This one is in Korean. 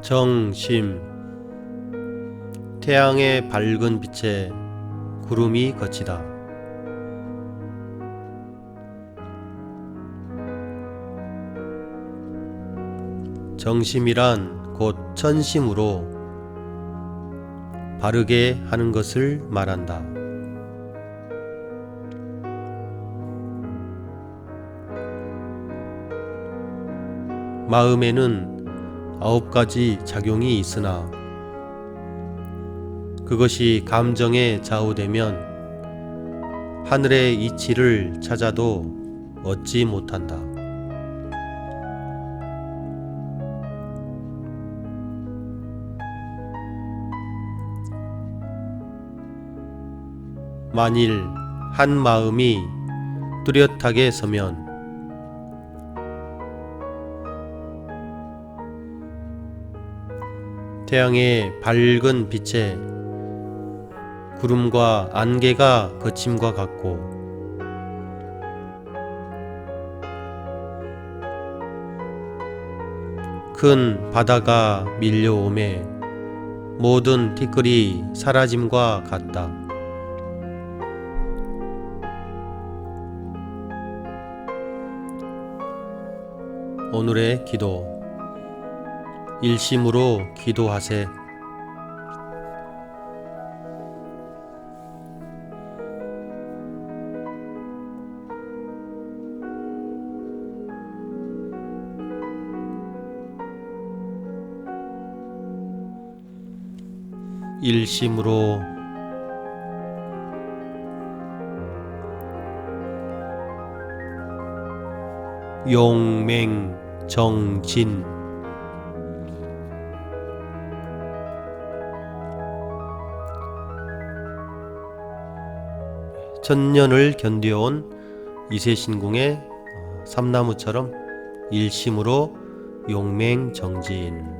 정심 태양의 밝은 빛에 구름이 거치다. 정심이란 곧 천심으로 바르게 하는 것을 말한다. 마음에는 아홉 가지 작용이 있으나 그것이 감정에 좌우되면 하늘의 이치를 찾아도 얻지 못한다. 만일 한 마음이 뚜렷하게 서면 태양의 밝은 빛에 구름과 안개가 거침과 같고 큰 바다가 밀려오매 모든 티끌이 사라짐과 같다. 오늘의 기도 일심으로 기도하세. 일심으로 용맹 정진 천년을 견뎌온 이세신궁의 어, 삼나무처럼 일심으로 용맹정진